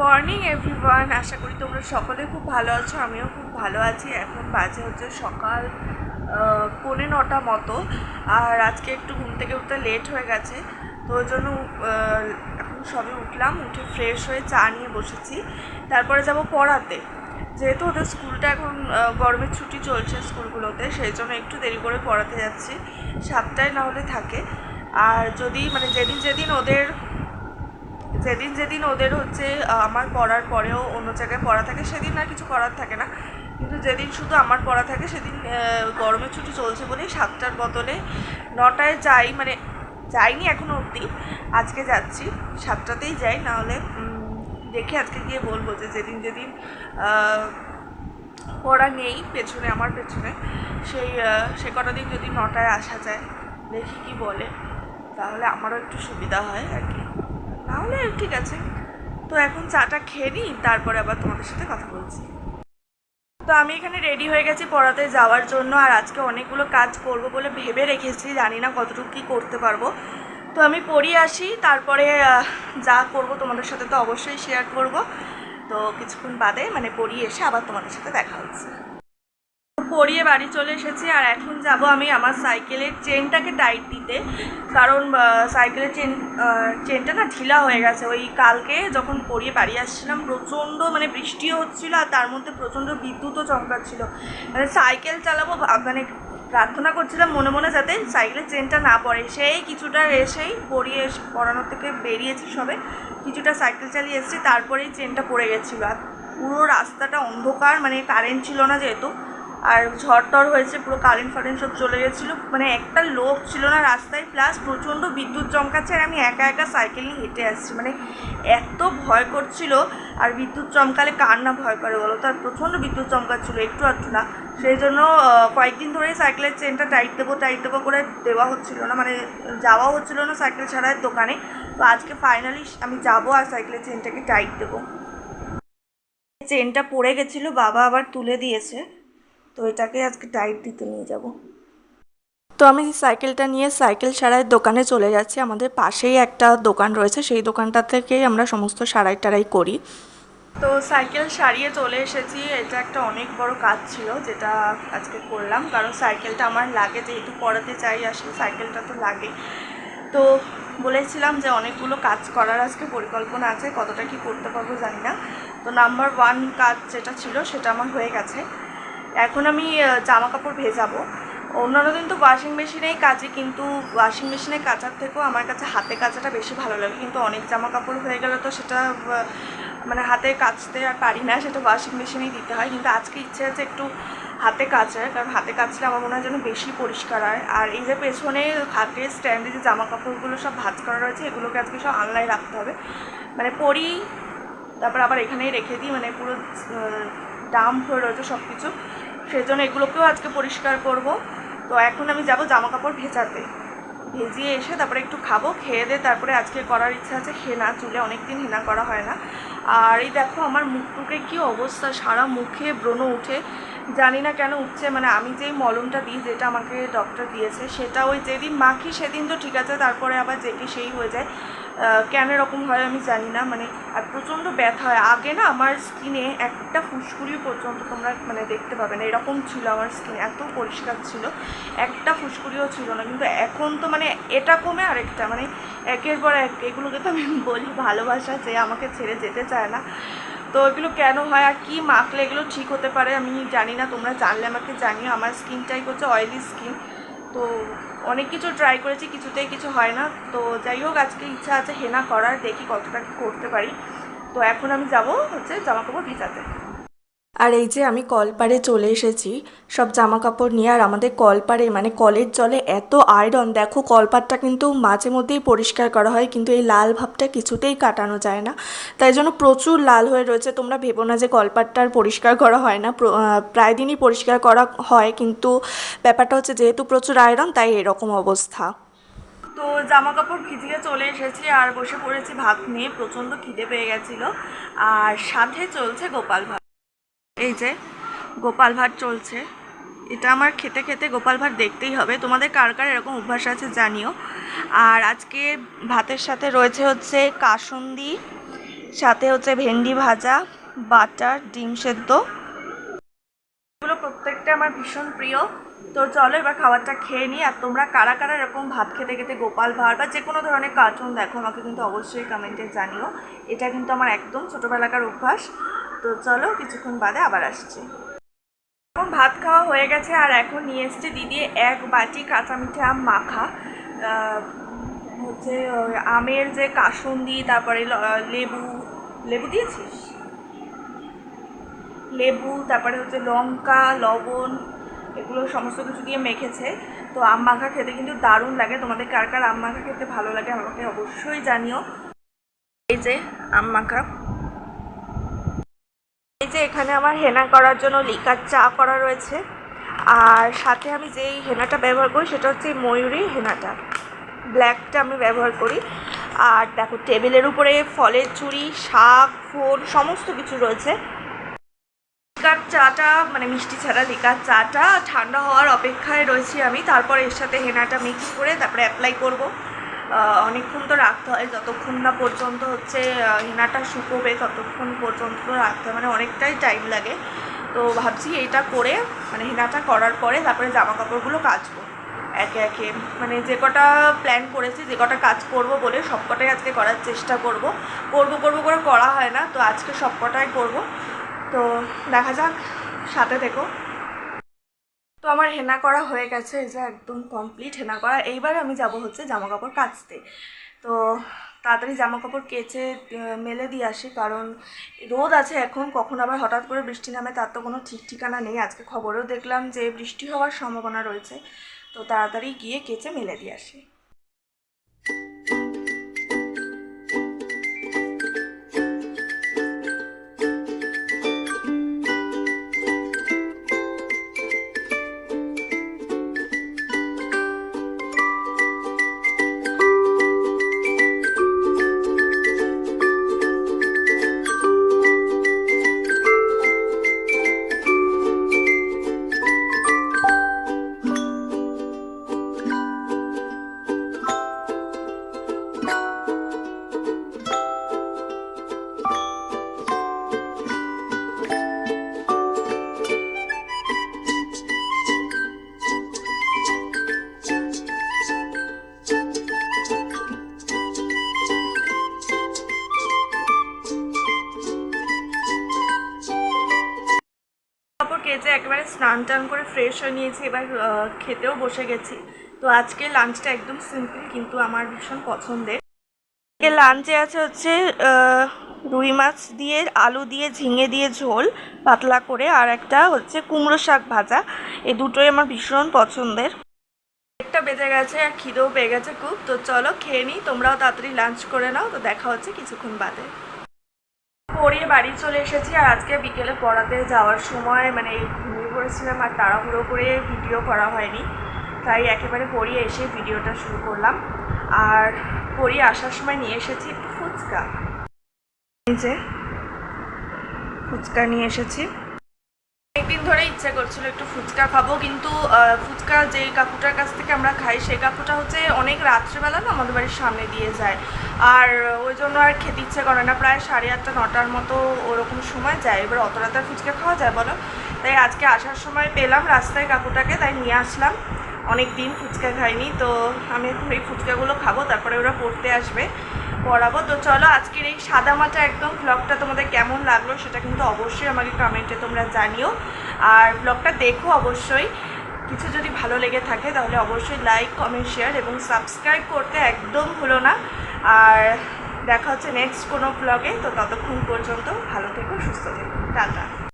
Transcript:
Morning, everyone. আশা করি তোমরা সকলে খুব ভালো আছো, আমিও খুব ভালো আছি। এখন বাজে হচ্ছে সকাল পৌনে নটা মতো। আর আজকে একটু ঘুম থেকে উঠতে লেট হয়ে গেছে। তো ওই জন্য এখন সবে উঠলাম, উঠে ফ্রেশ হয়ে চা নিয়ে বসেছি। তারপরে যাব পড়াতে। যেহেতু ওদের স্কুলটা এখন গরমের ছুটি চলছে স্কুলগুলোতে, সেই জন্য একটু দেরি করে পড়াতে যাচ্ছি। সাতটায় না হলে থাকে। আর যদি মানে যেদিন যেদিন ওদের যেদিন যেদিন ওদের হচ্ছে আমার পড়ার পরেও অন্য জায়গায় পড়া থাকে, সেদিন আর কিছু করার থাকে না। কিন্তু যেদিন শুধু আমার পড়া থাকে, সেদিন গরমের ছুটি চলছে বলেই সাতটার বদলে নটায় যাই মানে যাইনি এখনও অবধি। আজকে যাচ্ছি, সাতটাতেই যাই, নাহলে দেখে আজকে গিয়ে বলব যে যেদিন যেদিন পড়া নেই, পেছনে, আমার পেছনে, সেই সে কটা দিন যদি নটায় আসা যায়, দেখি কি বলে। তাহলে আমারও একটু সুবিধা হয় আর কি। নাহলে ঠিক আছে। তো এখন চাটা খেয়ে নিই, তারপরে আবার তোমাদের সাথে কথা বলছি। তো আমি এখানে রেডি হয়ে গেছি পড়াতে যাওয়ার জন্য, আর আজকে অনেকগুলো কাজ করব বলে ভেবে রেখেছি, জানি না কতটুকু কী করতে পারব। তো আমি পড়িয়ে আসি, তারপরে যা করব তোমাদের সাথে তো অবশ্যই শেয়ার করব। তো কিছুক্ষণ বাদে মানে পড়িয়ে এসে আবার তোমাদের সাথে দেখা হচ্ছে। পরিয়ে বাড়ি চলে এসেছি আর এখন যাব আমি আমার সাইকেলের চেনটাকে টাইট দিতে। কারণ সাইকেলের চেন চেনটা না ঢিলা হয়ে গেছে। ওই কালকে যখন পরিয়ে বাড়ি আসছিলাম, প্রচণ্ড মানে বৃষ্টিও হচ্ছিল আর তার মধ্যে প্রচণ্ড বিদ্যুৎও চমকাচ্ছিল। মানে সাইকেল চালাবো মানে প্রার্থনা করছিলাম মনে মনে যাতে সাইকেলের চেনটা না পড়ে। সেই কিছুটা এসেই পরিয়ে এসে, পড়ানোর থেকে বেরিয়েছি সবে। কিছুটা সাইকেল চালিয়ে এসেছি, তারপরেই চেনটা পড়ে গেছিল। আর পুরো রাস্তাটা অন্ধকার মানে কারেন্ট ছিল না যেহেতু। আর ঝড় টর হয়েছে, পুরো কারেন্ট ফারেন্ট সব চলে গেছিল। মানে একটা লোক ছিল না রাস্তায়, প্লাস প্রচণ্ড বিদ্যুৎ চমকাচ্ছে আর আমি একা একা সাইকেল নিয়ে হেঁটে আসছি। মানে এত ভয় করছিল, আর বিদ্যুৎ চমকালে কার না ভয় করে বলো? তো আর প্রচণ্ড বিদ্যুৎ চমকাচ্ছিলো, একটু আধটু না। সেই জন্য কয়েকদিন ধরেই সাইকেলের চেনটা টাইট দেবো টাইট দেবো করে দেওয়া হচ্ছিল না। মানে যাওয়া হচ্ছিল না সাইকেল ছাড়ার দোকানে। তো আজকে ফাইনালি আমি যাব আর সাইকেলের চেনটাকে টাইট দেবো। চেনটা পড়ে গেছিল, বাবা আবার তুলে দিয়েছে। তো এটাকে আজকে টাইট দিতে নিয়ে যাব। তো আমি সাইকেলটা নিয়ে সাইকেল সারাইয়ের দোকানে চলে যাচ্ছি। আমাদের পাশেই একটা দোকান রয়েছে। সেই দোকানটা থেকেই আমরা সমস্ত সারাই টারাই করি। তো সাইকেল সারিয়ে চলে এসেছি। এটা একটা অনেক বড় কাজ ছিল যেটা আজকে করলাম। কারণ সাইকেলটা আমার লাগে। যেহেতু পড়াতে চাই, আসলে সাইকেলটা তো লাগে। তো বলেছিলাম যে অনেকগুলো কাজ করার আজকে পরিকল্পনা আছে। কতটা কি করতে পারব জানি না। তো নাম্বার ওয়ান কাজ যেটা ছিল সেটা আমার হয়ে গেছে। এখন আমি জামা কাপড় ভেজাবো। অন্যান্য দিন তো ওয়াশিং মেশিনেই কাচি কিন্তু ওয়াশিং মেশিনে কাচার থেকেও আমার কাছে হাতে কাচাটা বেশি ভালো লাগে। কিন্তু অনেক জামা কাপড় হয়ে গেলে তো সেটা মানে হাতে কাচতে আর পারি না, সেটা ওয়াশিং মেশিনেই দিতে হয়। কিন্তু আজকে ইচ্ছে আছে একটু হাতে কাচার, কারণ হাতে কাচলে আমার মনে হয় যেন বেশি পরিষ্কার হয়। আর এই যে পেছনে হাতে স্ট্যান্ডে যে জামা কাপড়গুলো সব ভাঁজ করা রয়েছে, এগুলোকে আজকে সব আনলায় রাখতে হবে। মানে পরি, তারপর আবার এখানেই রেখে দিই মানে পুরো ডাম্প হয়ে রয়েছে সব কিছু সেই জন্য এগুলোকেও আজকে পরিষ্কার করব। তো এখন আমি যাব জামা কাপড় ভেজাতে। ভেজিয়ে এসে তারপরে একটু খাব, খেয়ে দিয়ে তারপরে আজকে করার ইচ্ছা আছে হেনা, চুলে অনেক দিন হেনা করা হয় না। আর এই দেখো আমার মুখ মুখটুকে কী অবস্থা, সারা মুখে ব্রণ উঠে। জানি না কেন উঠছে মানে আমি যেই মলমটা দিই, যেটা আমাকে ডক্টর দিয়েছে, সেটা ওই যেদিন মাখি সেদিন তো ঠিক আছে, তারপরে আবার যেটি সেই হয়ে যায়। কেন এরকম হয় আমি জানি না। মানে আর প্রচণ্ড ব্যথা হয়। আগে না আমার স্কিনে একটা ফুসকুড়ি পর্যন্ত তোমরা মানে দেখতে পাবে না। এরকম ছিল আমার স্কিন, এত পরিষ্কার ছিল। একটা ফুসকুড়িও ছিল না। কিন্তু এখন তো মানে এটা কমে আরেকটা। মানে একের পর এক, এগুলোকে তো আমি বলি ভালোবাসা যে আমাকে ছেড়ে যেতে চায় না। তো এগুলো কেন হয় আর কী মাখলে এগুলো ঠিক হতে পারে আমি জানি না। তোমরা জানলে আমাকে জানিও। আমার স্কিনটাই হচ্ছে অয়েলি স্কিন তো অনেক কিছু ট্রাই করেছি, কিছুতেই কিছু হয় না। তো যাই হোক, আজকে ইচ্ছা আছে হেনা করার, দেখি কতটা করতে পারি। তো এখন আমি যাব হচ্ছে জামাকাপড় কাপড় ভেজাতে। আর এই যে আমি কলপাড়ে চলে এসেছি, সব জামা কাপড় নিয়ে, আর আমাদের কলপাড়ে মানে কলের জলে এত আয়রন দেখো কলপাড়টা কিন্তু মাঝে মধ্যেই পরিষ্কার করা হয়, কিন্তু এই লাল ভাবটা কিছুতেই কাটানো যায় না। তাই জন্য প্রচুর লাল হয়ে রয়েছে, তোমরা ভেবো না যে কলপাড়টার পরিষ্কার করা হয় না প্রায় দিনই পরিষ্কার করা হয়, কিন্তু ব্যাপারটা হচ্ছে যেহেতু প্রচুর আয়রন তাই এরকম অবস্থা। তো জামা কাপড় ভিজিয়ে চলে এসেছি, আর বসে পড়েছি ভাত নিয়ে প্রচণ্ড খিদে পেয়ে গেছিল, আর সাথে চলছে গোপাল ভাত এই যে, গোপাল ভাট চলছে। এটা আমার খেতে খেতে গোপাল ভাট দেখতেই হবে। তোমাদের কার কার এরকম অভ্যাস আছে জানিও। আর আজকে ভাতের সাথে রয়েছে হচ্ছে কাসন্দি, সাথে হচ্ছে ভেন্ডি ভাজা, বাটার, ডিম সেদ্ধ। এগুলো প্রত্যেকটা আমার ভীষণ প্রিয়। তো চলো এবার খাবারটা খেয়ে নিই। আর তোমরা কারা কারা এরকম ভাত খেতে খেতে গোপাল ভাঁড় বা যে কোনো ধরনের কার্টুন দেখো, আমাকে কিন্তু অবশ্যই কমেন্টে জানিও। এটা কিন্তু আমার একদম ছোটোবেলাকার অভ্যাস। তো চলো কিছুক্ষণ বাদে আবার আসছি। এখন ভাত খাওয়া হয়ে গেছে আর এখন নিয়ে এসছে দিদি এক বাটি কাঁচা মিঠে আম মাখা হচ্ছে আমের যে কাসুন্দি, তারপরে লেবু লেবু দিয়েছিস? লেবু, তারপরে হচ্ছে লঙ্কা, লবণ, এগুলো সমস্ত কিছু দিয়ে মেখেছে। তো আম মাখা খেতে কিন্তু দারুণ লাগে। তোমাদের কার কার আম মাখা খেতে ভালো লাগে আমাকে অবশ্যই জানিও। এই যে আম মাখা। এই যে এখানে আমার হেনা করার জন্য লিকার চা করা রয়েছে। আর সাথে আমি যেই হেনাটা ব্যবহার করি সেটা হচ্ছে ময়ূরী হেনাটা। ব্ল্যাকটা আমি ব্যবহার করি। আর দেখো টেবিলের উপরে ফলের চুড়ি শাক, ফোন, সমস্ত কিছু রয়েছে। লিকার চাটা মানে মিষ্টি ছাড়া লিকার চাটা ঠান্ডা হওয়ার অপেক্ষায় রয়েছি আমি। তারপরে এর সাথে হেনাটা মিক্স করে তারপরে অ্যাপ্লাই করব। অনেকক্ষণ তো রাখতে হয়, যতক্ষণ না পর্যন্ত হচ্ছে হেনাটা শুকোবে, ততক্ষণ পর্যন্ত রাখতে মানে অনেকটাই টাইম লাগে। তো ভাবছি এইটা করে মানে হেনাটা করার পরে তারপরে জামা কাপড়গুলো কাচবো। একে একে মানে যে কটা প্ল্যান করেছি, যে কটা কাজ করব বলে সব কটাই আজকে করার চেষ্টা করব। করব করব করে করা হয় না, তো আজকে সব কটাই করব। তো দেখা যাক, সাথে থেকো। তো আমার হেনা করা হয়ে গেছে যে একদম কমপ্লিট হেনা করা। এইবার আমি যাব হচ্ছে জামা কাপড় কাচতে। তো তাড়াতাড়ি জামা কাপড় কেচে মেলে দিয়ে আসি, কারণ রোদ আছে এখন, কখন আবার হঠাৎ করে বৃষ্টি নামে তার তো কোনো ঠিক ঠিকানা নেই। আজকে খবরেও দেখলাম যে বৃষ্টি হওয়ার সম্ভাবনা রয়েছে। তো তাড়াতাড়ি গিয়ে কেচে মেলে দিয়ে আসি। স্নান টান করে ফ্রেশ হয়ে নিয়েছি, এবার খেতেও বসে গেছি। তো আজকে লাঞ্চটা একদম সিম্পল কিন্তু আমার ভীষণ পছন্দের। লাঞ্চে আছে হচ্ছে রুই মাছ দিয়ে, আলু দিয়ে, ঝিঙে দিয়ে ঝোল, পাতলা করে, আর একটা হচ্ছে কুমড়ো শাক ভাজা। এই দুটোই আমার ভীষণ পছন্দের। একটা বেজে গেছে, আর খিদেও পেয়ে গেছে খুব। তো চলো খেয়ে নিই, তোমরাও তাড়াতাড়ি লাঞ্চ করে নাও, তো দেখা হচ্ছে কিছুক্ষণ বাদে। পড়িয়ে বাড়ি চলে এসেছি, আর আজকে বিকেলে পড়াতে যাওয়ার সময় মানে পড়েছিলাম আর তাড়াহুড়ো করে ভিডিও করা হয়নি। তাই একেবারে পড়িয়ে এসে ভিডিওটা শুরু করলাম। আর পড়িয়ে আসার সময় নিয়ে এসেছি একটু ফুচকা। যে, ফুচকা নিয়ে এসেছি। একদিন ধরে ইচ্ছে করছিল একটু ফুচকা খাব, কিন্তু ফুচকা যে কাকুটার কাছ থেকে আমরা খাই সেই কাকুটা হচ্ছে অনেক রাত্রেবেলা না আমাদের বাড়ির সামনে দিয়ে যায়। আর ওই জন্য আর খেতে ইচ্ছে করে না। প্রায় সাড়ে আটটা, নটার মতো ওরকম সময় যায়। এবার অত রাতে ফুচকা খাওয়া যায় বলো? তাই আজকে আসার সময় পেলাম রাস্তায় কাকুটাকে, তাই নিয়ে আসলাম। অনেক দিন ফুচকা খাইনি, তো আমি এখন এই ফুচকাগুলো খাব, তারপরে ওরা পড়তে আসবে, পড়াবো। তো চলো আজকের এই সাদা মাটা একদম ব্লগটা তোমাদের কেমন লাগল সেটা কিন্তু অবশ্যই আমাকে কমেন্টে তোমরা জানিও। আর ব্লগটা দেখো অবশ্যই। কিছু যদি ভালো লেগে থাকে তাহলে অবশ্যই লাইক কমেন্ট শেয়ার এবং সাবস্ক্রাইব করতে একদম ভুলো না। আর দেখা হচ্ছে নেক্সট কোনো ব্লগে তো ততক্ষণ পর্যন্ত ভালো থেকো, সুস্থ থেকো। টাটা।